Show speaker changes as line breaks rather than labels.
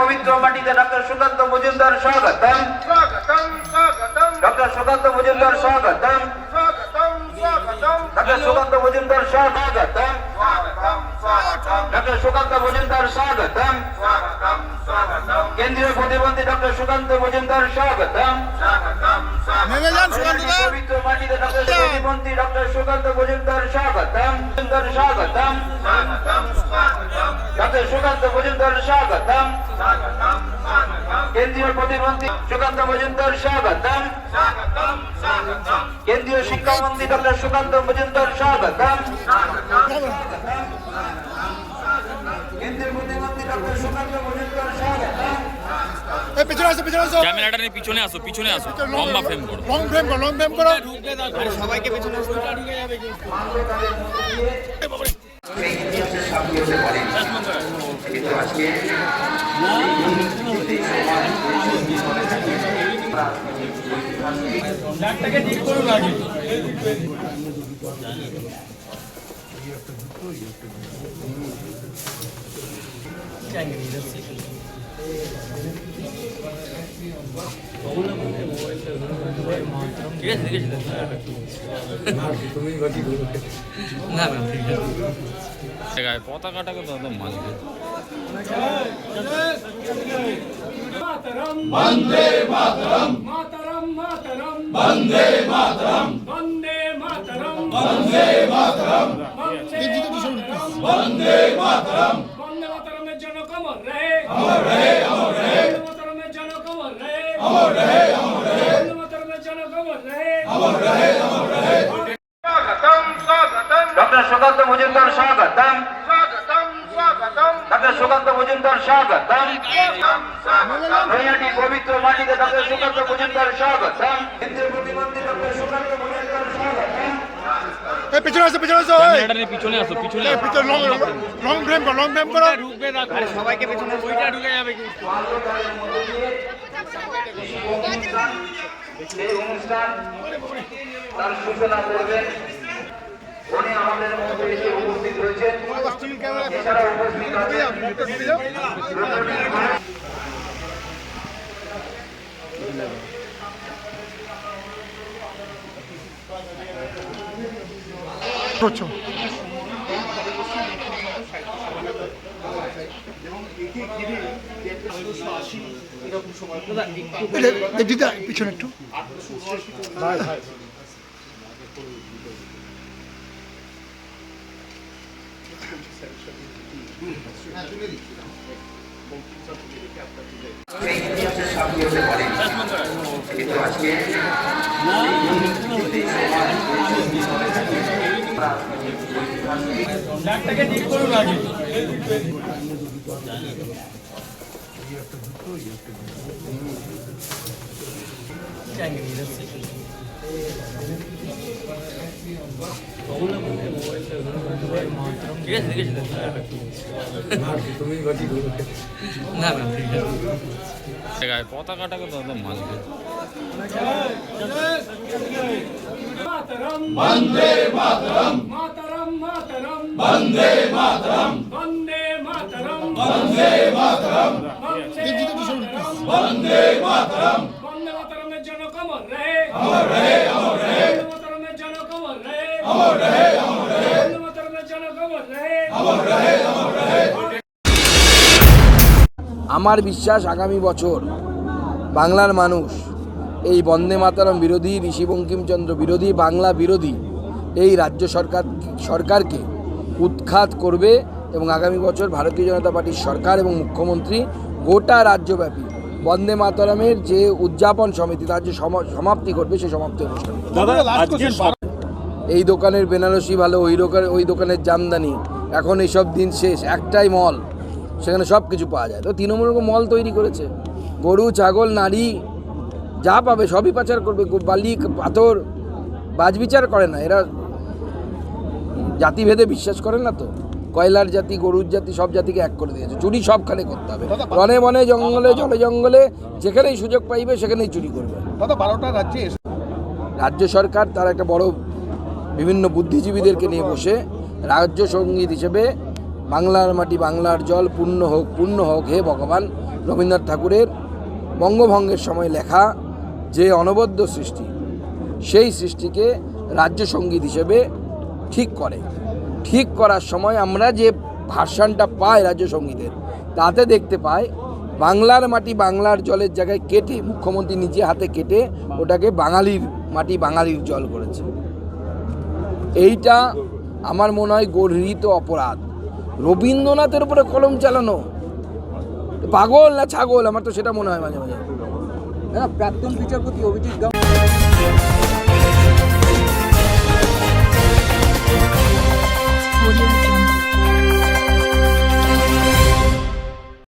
মাটিতে ডক্টর সুকান্ত মজুমদার স্বাগতম।
স্বাগতম
ডক্টর সুকান্ত মজুমদার স্বাগতম।
স্বাগতম
ডক্টর সুকান্ত মজুমদার স্বাগতম।
স্বাগতম স্বাগতম
ডক্টর সুকান্ত মজুমদার স্বাগতম।
স্বাগতম স্বাগতম
কেন্দ্রীয় প্রতিমন্ত্রী ডক্টর সুকান্ত মজুমদার স্বাগতম।
স্বাগতম
নেমে যান সুকান্তদা
পবিত্র মাটিতে ডক্টর প্রতিমন্ত্রী ডক্টর সুকান্ত মজুমদার স্বাগতম। স্বাগতম।
স্বাগতম
সুকান্ত মজুমদার স্বাগতম? কেন্দ্রীয় প্রতিমন্ত্রী সুকান্ত মজুমদার স্বাগতম। কেন্দ্রীয় শিক্ষামন্ত্রী ডক্টর সুকান্ত মজুমদার স্বাগতম। কেন্দ্রীয় প্রতিমন্ত্রী ডক্টর সুকান্ত মজুমদার স্বাগতম।
এই পিছনে আসো পিছনে আসো।
ক্যামেরাটা নিয়ে পিছনে আসো পিছনে আসো। লম্বা ফ্রেম করো।
লং ফ্রেম করো লং ফ্রেম করো।
এই ইতিহাসের সাক্ষী হতে পারে কিন্তু আজকে
ঠিক আছে ঠিক আছে না ম্যাম ঠিক আছে গায়ে পতাকাটাকে তো একদম মাঝবে
মাতরম মাতরম বন্দে মাতরম। বন্দে মাতরম। বন্দে মাতরম বন্দে মাতরম বন্দে মাতরমের জন্য কমর রে। অমর রে অমর রে বন্দে মাতরমের জন্য কমর রে অমর রে অমর রে বন্দে মাতরমের জন্য কমর রে অমর রে অমর রে
স্বাগতম স্বাগতম
ডক্টর সুকান্ত মজুমদার স্বাগতম
স্বাগতম স্বাগতম
ডক্টর সুকান্ত মজুমদার পবিত্র মাটিতে ডক্টর সুকান্ত মজুমদার
পিছনে আসো পিছনে আসো
পিছনে আসো পিছনে
পিছনে লং লং ফ্রেম করো লং ফ্রেম করো।
সবাইকে পেছনে ওইটা ঢুকে যাবে
এই অনুষ্ঠান তার সূচনা করবেন। উনি আমাদের মধ্যে এসে রয়েছেন
স্টিল ক্যামেরা
এছাড়া উপস্থিত
করছ দিদা পিছনে একটু।
এই ইতিহাসের সাক্ষী হতে পারে কিন্তু আজকে
ঠিক আছে ঠিক আছে না ম্যাম ঠিক আছে। গায়ে পতাকাটাকে তো একদম মাঝবে
বন্দে মাতরম মাতরম মাতরম বন্দে মাতরম বন্দে মাতরম। বন্দে মাতরম। বন্দে মাতরম।
আমার বিশ্বাস আগামী বছর বাংলার মানুষ এই বন্দে মাতারম বিরোধী, ঋষি বঙ্কিমচন্দ্র বিরোধী, বাংলা বিরোধী এই রাজ্য সরকার, সরকারকে উৎখাত করবে এবং আগামী বছর ভারতীয় জনতা পার্টির সরকার এবং মুখ্যমন্ত্রী গোটা রাজ্যব্যাপী বন্দে মাতারমের যে উদযাপন সমিতি তার যে সম- সমাপ্তি করবে সেই সমাপ্তি অনুষ্ঠান। এই দোকানের বেনারসি ভালো ওই দোকানে ওই দোকানের জামদানি। এখন এইসব দিন শেষ একটাই মল সেখানে সব কিছু পাওয়া যায়। তো তৃণমূল মল তৈরি করেছে। গরু ছাগল নারী যা পাবে সবই পাচার করবে। বালি পাথর বাজবিচার করে না। এরা জাতিভেদে বিশ্বাস করে না তো? কয়লার জাতি গরুর জাতি সব জাতিকে এক করে দিয়েছে। চুরি সবখানে করতে হবে। বনে বনে জঙ্গলে জলে জঙ্গলে যেখানেই সুযোগ পাইবে সেখানেই চুরি করবে।
দাদা বারোটা রাজ্যে
রাজ্য সরকার তার একটা বড় বিভিন্ন বুদ্ধিজীবীদেরকে নিয়ে বসে রাজ্য সংগীত হিসেবে বাংলার মাটি বাংলার জল পূর্ণ হোক পূর্ণ হোক হে ভগবান রবীন্দ্রনাথ ঠাকুরের বঙ্গভঙ্গের সময় লেখা যে অনবদ্য সৃষ্টি সেই সৃষ্টিকে রাজ্য সংগীত হিসেবে ঠিক করে। ঠিক করার সময় আমরা যে ভার্সানটা পাই রাজ্য সঙ্গীতের, তাতে দেখতে পাই বাংলার মাটি বাংলার জলের জায়গায় কেটে, মুখ্যমন্ত্রী নিজে হাতে কেটে ওটাকে বাঙালির মাটি বাঙালির জল করেছে। এইটা আমার মনে হয় গর্হিত অপরাধ। রবীন্দ্রনাথের উপরে কলম চালানো, পাগল না ছাগল? আমার তো সেটা মনে হয় মাঝে মাঝে।
হ্যাঁ প্রাক্তন বিচারপতি অভিজিৎ গাঙ্গুলি 我给你